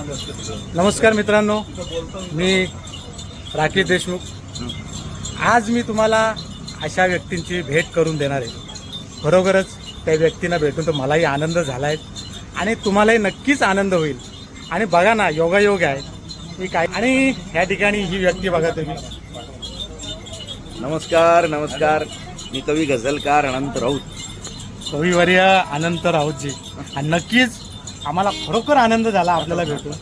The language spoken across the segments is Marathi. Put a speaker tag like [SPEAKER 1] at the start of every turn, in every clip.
[SPEAKER 1] नमस्कार मित्रांनो मी. राकेश देशमुख. आज मी तुम्हाला अशा व्यक्तींची भेट करून देणार आहे. खरोखरच त्या व्यक्तींना भेटून तर मलाही आनंद झाला आहे आणि तुम्हालाही नक्कीच आनंद होईल. आणि बघा ना योगायोग आहे. मी काय आणि ह्या ठिकाणी ही व्यक्ती बघा तुम्ही.
[SPEAKER 2] नमस्कार नमस्कार. मी कवी गझलकार अनंत राऊत.
[SPEAKER 1] कविवर्य अनंत राऊतजी. आणि नक्कीच आम्हाला खरोखर आनंद झाला आपल्याला भेटून.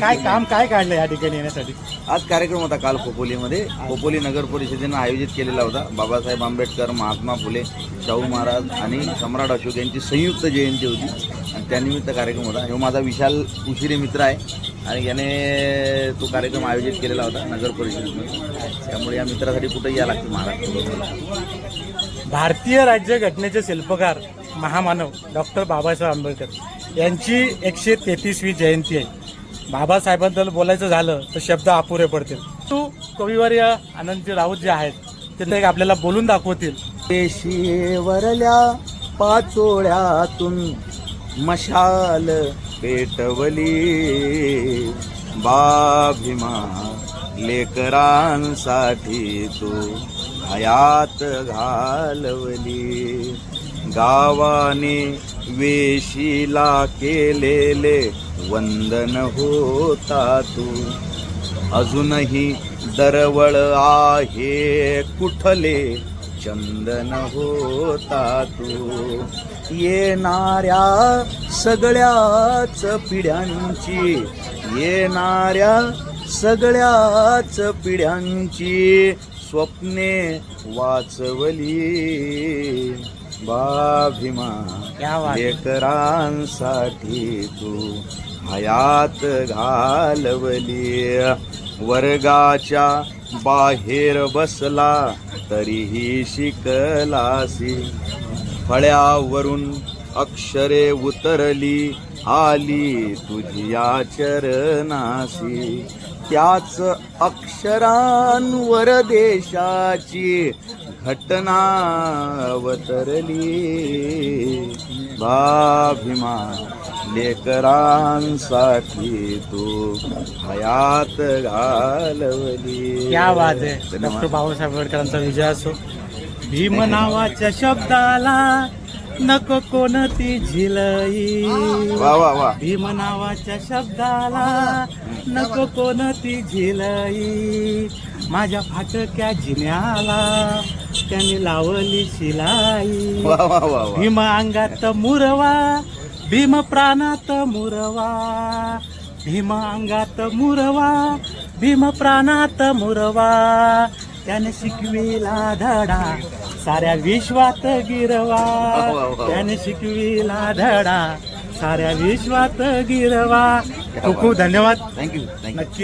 [SPEAKER 1] काय काम काय काढलं या ठिकाणी येण्यासाठी?
[SPEAKER 2] आज कार्यक्रम होता काल खोपोलीमध्ये. खोपोली नगर परिषदेनं आयोजित केलेला होता. बाबासाहेब आंबेडकर महात्मा फुले शाहू महाराज आणि सम्राट अशोक यांची संयुक्त जयंती होती. आणि त्यानिमित्त कार्यक्रम होता. हे माझा विशाल उशिरे मित्र आहे. आणि याने तो कार्यक्रम आयोजित केलेला होता नगर परिषदेमध्ये. त्यामुळे या मित्रासाठी कुठेही या लागतं महाराष्ट्र
[SPEAKER 1] भारतीय राज्य घटनेचे शिल्पकार महामानव डॉक्टर बाबासाहेब आंबेडकर यांची एकशे तेहतीसवी जयंती आहे. बाबासाहेबांबद्दल बोलायचं झालं तर शब्द अपुरे पडतील. तू कविवर्य आनंदजी राऊत जे आहेत ते एक आपल्याला बोलून दाखवतील.
[SPEAKER 2] पेशीवरल्या पाचोळ्यातून मशाल पेटवली. बाभिमा लेकरांसाठी तू हयात घालवली. गावाने वेशीला केलेले वंदन होता तू. अजूनही दरवळ आहे कुठले चंदन होता तू. येणाऱ्या सगळ्याच पिढ्यांची येणाऱ्या सगळ्याच पिढ्यांची स्वप्ने वाचवली. बाभिमा. लेकरांसाठी तू हयात घालवली. वर्गाच्या बाहेर बसला तरीही शिकलासी. फळ्यावरून अक्षरे उतरली आली तुझ्या चरणासी त्याच अक्षरांवर देशाची घटना अवतरली. बाभिमा लेकरांसाठी तू हयात घालवली.
[SPEAKER 1] क्या बात आहे डॉक्टर बाबासाहेब आंबेडकरांचा विजय असो. भीम नावाच्या शब्दाला नको कोणती झिलई.
[SPEAKER 2] वा वा वा.
[SPEAKER 1] भीम नावाच्या शब्दाला नको कोणती झिलई. माझ्या फाटक्या जिन्याला त्याने लावली शिलाई.
[SPEAKER 2] वा वा वा वा.
[SPEAKER 1] भीम अंगात मुरवा भीम प्राणात मुरवा. भीम अंगात मुरवा भीम प्राणात मुरवा. त्याने शिकविला धडा. साऱ्या विश्वात गिरवा. त्याने शिकविला धडा. साऱ्या विश्वात गिरवा. खूप खूप धन्यवाद.
[SPEAKER 2] थँक्यू थँक्यू
[SPEAKER 1] नक्की